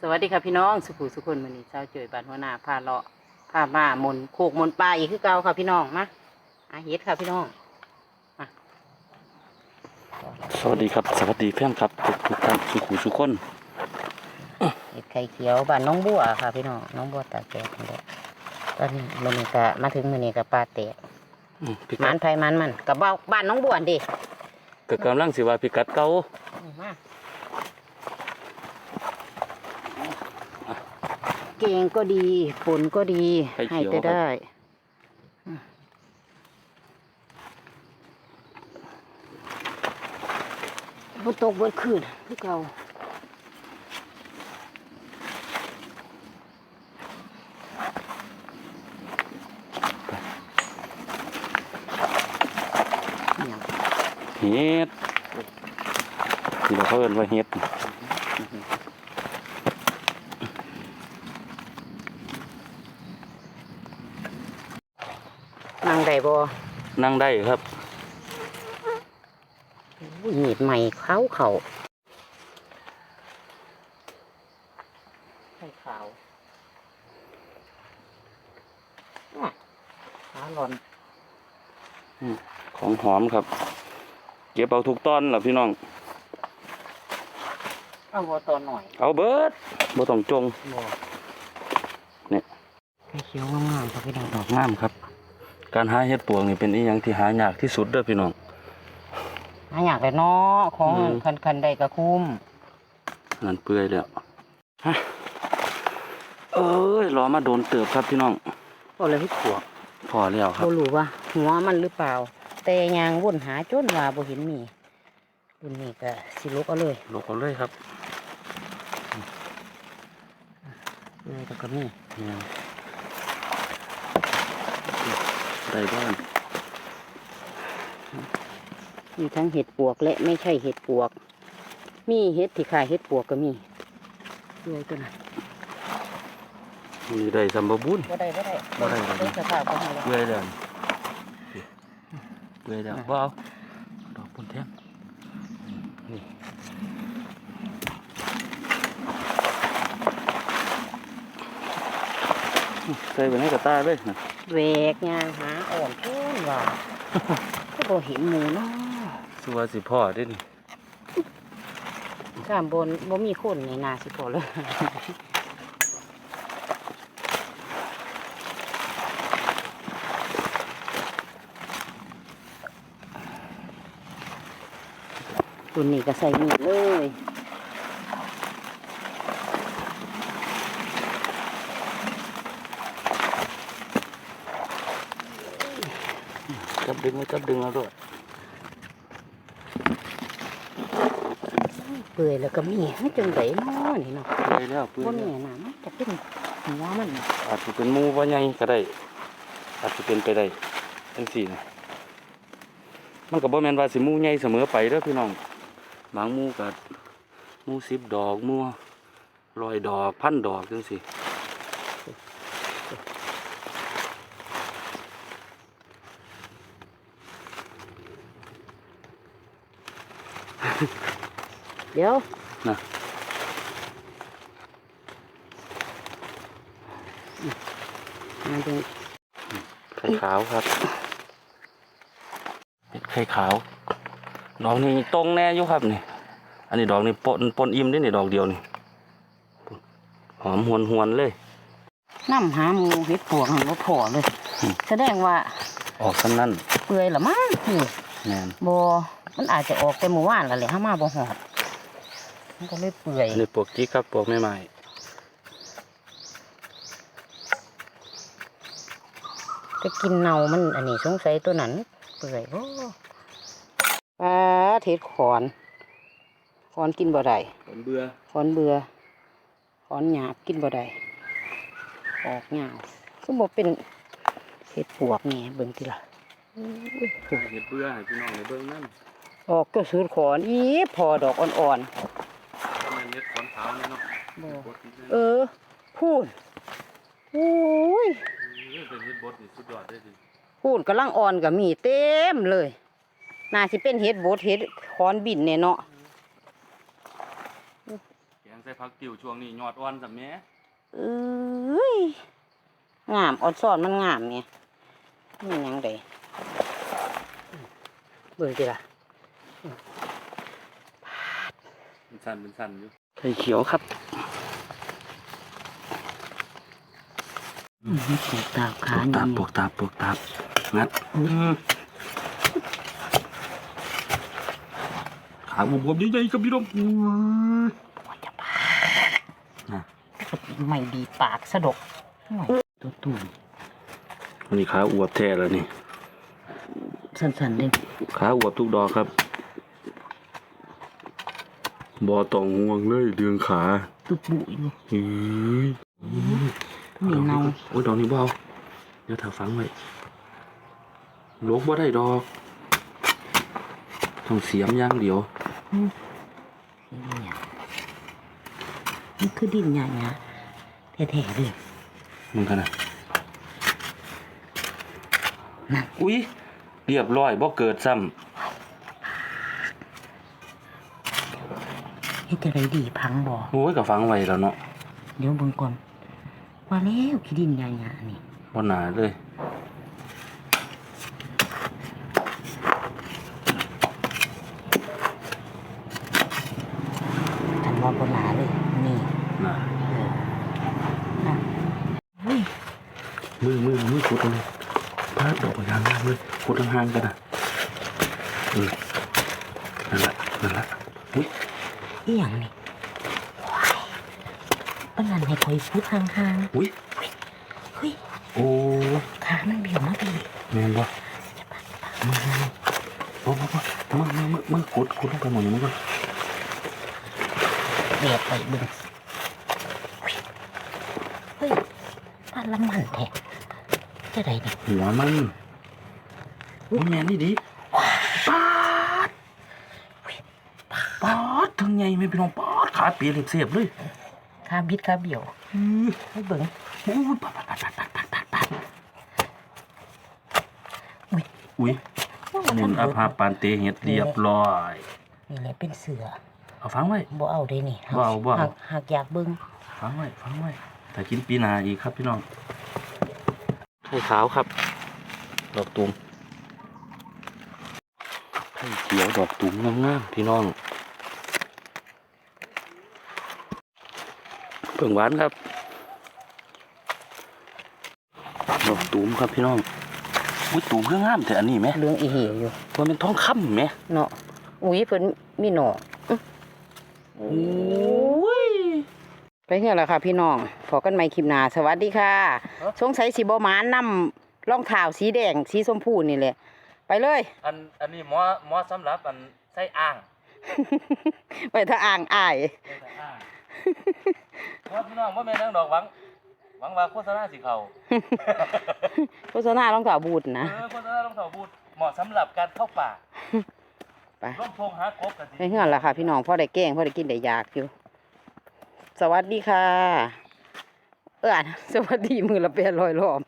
สวัสดีค่ะพี่น้องสุขุสุคนวันนี้เจ้าเจยบานหัวหน้าพาเลาะพามามนโคกมนปลาอีกคือเก่าค่ะพี่น้องมาอาเฮ็ดค่ะพี่น้องมาสวัสดีครับสวัสดีเพื่อนครับทุกทุกท่านสุขุสุขคนเฮ็ดไข่เขียวบ้านน้องบัวค่ะพี่น้องน้องบัวตาแก่นี่แหละตอนนี้มันนี้ก็มาถึงมันนี้ก็ปลาแตกอืมพิหมักัดนไผมันมันกับบ้าบ้านน้องบัวนี่ดิก็กำลังสิว่าพิกัดเก่ามา เก่งก็ดีฝนก็ดีให้แต่ได้ ฝนตกเบิดคืนคือเก่าเนี่ยเฮ็ดที่เราเขาเอิ้นว่าเฮ็ด นั่งได้บ่นั่งได้ครับอุ้ยหนีบใหม่เขาเขาไข่ขาวอะขาหลอนของหอมครับ เก็บเอาทุกตอนล่ะพี่น้อง เอาบ่ตัวหน่อย เอาเบิดบ่ต้องจงบ่เนี่ยไข่เขียวงามๆครับพี่น้องดอกงามครับ การหาเฮ็ดปวงนี่เป็นอีหยังที่หายากที่สุดเด้อพี่น้อง หาอยากเลยเนาะของอืม คันคันๆได้ก็คุ้มนั่นเปื่อยแล้วฮะเอ้ยรอมาโดนเติบครับพี่น้องก็เลยให้ขวบพอแล้วครับ บ่รู้ว่าหัวมันหรือเปล่า แต่ยางวนหาจนว่าบ่เห็นมีรุ่นนี้ก็สิลุกเอาเลยลกเอาเลยครับ เลยแต่ก็มี เนี่ย ได้บ้านมีทั้งเห็ดปวกและไม่ใช่เห็ดปวก มีเห็ดที่ขายเห็ดปวกก็มีเลยตัวนั้นมีได้สัมบบุญบ่ได้บ่ได้บ่ได้บ่ได้เบิ่งสภาพก็ให้แล้วเปื่อยแล้วเปื่อยแล้วบ่เอาดอกปุ่นแท่งนี่ ใส่ไปในกระตาเลยนะแหวกยางหาอ่อนพุ่นว่าก็บ่เห็นหมูเนาะสัวสิพ่อเด้นี่ข้ามบนบ่มีคนในนาสิพอเลยตัวนี้ก็ใส่มีดเลย ดึงไว้จับดึงเอาด้วยเปื่อยแล้วก็มีให้จังไดเนาะนี่เนาะเปื่อยแล้วเปื่อยบ่แล้แน่วน่ะมันจะเป็นหัวมันน่ะอาจจะเป็นหมูว่าใหญ่ก็ได้ อาจจะเป็นไปได้จังสี่นะมันก็บ่แม่นว่าสิหมูใหญ่เสมอไปเด้อพี่น้องบางหมูก็หมูสิบดอกหมูร้อยดอกพันดอกจังสี่ เดี๋ยวนะมาดูไข่ขาวครับเป็นไข่ขาว ดอกนี้ตรงแน่อยู่ครับนี่ อันนี้ดอกนี้ปนปนอิ่มได้นี่ดอกเดียวนี่หอมหวนหวนๆเลยน้ำหาหมูเห็ดปวกหันบ่พอเลยอืมแสดงว่า ออกกันนั่นเปื่อยละมั้งนี่แน่นบ่ มันอาจจะออกแต่เมื่อวานแล้วแหละเฮามาบ่ฮอด มันก็เลยเปื่อยอันนี้ปวกจิกครับปวกไม่ใหม่ก็กินเน่ามันอันนี้สงสัยตัวนั้น เปื่อยโอ้ปลาเทศขอน ขอนกินบ่ได้ผมเบื่อขอนเบื่อขอนหยาบกินบ่ได้ออกยาวคือบ่เป็นเห็ดปวกนี่เบิ่งติล่ะอุ้ย เห็ดเบื่อให้พี่น้องในเบื้องนั่น ออกก็สูดขอนอีพอดอกอ่อนก็มันเห็ดขอนขาวเนี่ยเนาะๆบ่บดนี่เออ พูดโอ้ยเป็นเห็ดบดนี่สุดยอดเลยดิพูดกำลังอ่อนก็มีเต็มเลยน่าสิเป็นเห็ดบดเห็ดคอนบินเนี่ยเนาะแกงใส่ส่ผักติ๋วช่วงนี้ยอดอ่อนสำแม่เอ้ยงามออดซ่อนมันงามเนี่ยนี่หยังไดเบิ่งติล่ะ เป็นสั้นเป็นสั้นอยู่ไข่เขียวครับอืมปลูกตาบขาตานี่ปกตาปกตางัดขาบวมๆใหญ่ๆครับพี่น้องว่าจะพาไม่ดีปากสะดกหน่อยตัวตุ่มวันนี้ขาอวบแท้แล้วนี่ สั้นๆเลยขาอวบทุกดอกครับ บอต้องห่วงเลยเรื่องขาตุบบุอยู่เฮ้ยนี่เนาโอ้ยดอกนี้เบเอาเดี๋ยวถ้าฟังไว้ลกบ่ได้ดอกต้องเสียมอย่างเดียวเนี่ยมันคือดินหยาหยาแท้ๆเลยมึงกันนะนั่นอุ้ยเรียบร้อยบ่เกิดซ้ เฮ็ดจะไรดีพังบ่ำโอ้ยก็ฟังไว้แล้วเนาะเดี๋ยวเบิ่งก่อนว่าแล้วขี้ดินหยาหยานี่บ่หนาเลยฉันว่าบ่หนาเลยนี่หนาเออน่ะอุ้ยมือมือมือขุดเลยพาดดอกยางล่างเลยขุดห่างๆกันนะเออนั่นแหละนั่นแหละ อุ้ยอีหยังนี่ว้ายปานนั้นให้คอยพูดห่างอุ้ยๆเฮ้ยโอ้ขามันเบี้ยวมาพี่แม่นบ่มือมือมือโอ้โหมือมือมือมือขุดขุดลงไปหมดเลยมึงก่อนเบียบไปเบิ่งอุ๊ยเฮ้ยปานละมันแท้จะได้นี่หัวมันมันแม่นนี่ดิปาดปา ดถึงไงไม่เป็นรองปาดขาเปียกเสียบเลยขาบิดขาเบี้ยวอือให้เบิ่งโอ้ยปัดปัดปัดปัดปัดปัดปัดอุ้ยอุ้ยว่าหมุนมัอาเบิดภาปานเตเห็ดเรียบร้อยนี่แหละเป็นเสือเอาฟังไว้บ่เอาได้นี่บ่เอาบ่เอาหกหากอยากเบิ่งฟังไว้ฟังไว้แต่กินปีหนาอีกครับพี่น้องไข่ขาวครับ ดอกตุ่มไข่เขียวดอกตุ่มงามๆพี่น้อง เพิ่งหวานครับดอกตุ่มครับพี่น้องอุ้ยตุ่มเพื่องามแต่อันนี้ไหมเรื่องอีเหี่อยู่ว่าเป็นทองคำไหมเนาะอุ้ยเพิ่นมีหนออื้อโอ้ยไปเฮือแล้วค่ะพี่น้องพอกันใหม่คลิปหน้าสวัสดีค่ะครับสงสัยสิบ่หมานำรองเท้าสีแดงสีชมพูนี่แหละ ไปเลย อันอันนี้หมอหมอสำหรับอันใส่อ่าง ไปถ้าอ่างอ้ายใส่อ่าง ว่าพี่น้องว่าแม่นางดอกหวัง หวังว่าโฆษณาสิเขาโฆษณารองเท้าบูทนะเออโฆษณารองเท้าบูทเหมาะสำหรับการเข้าป่าไปร่มพงหากบกันสิไปเฮือนแล้วค่ะ พี่น้องพ่อได้แกล้งพ่อได้กินได้อยากอยู่ สวัสดีค่ะ เออสวัสดีมือละเปียลอยล้อม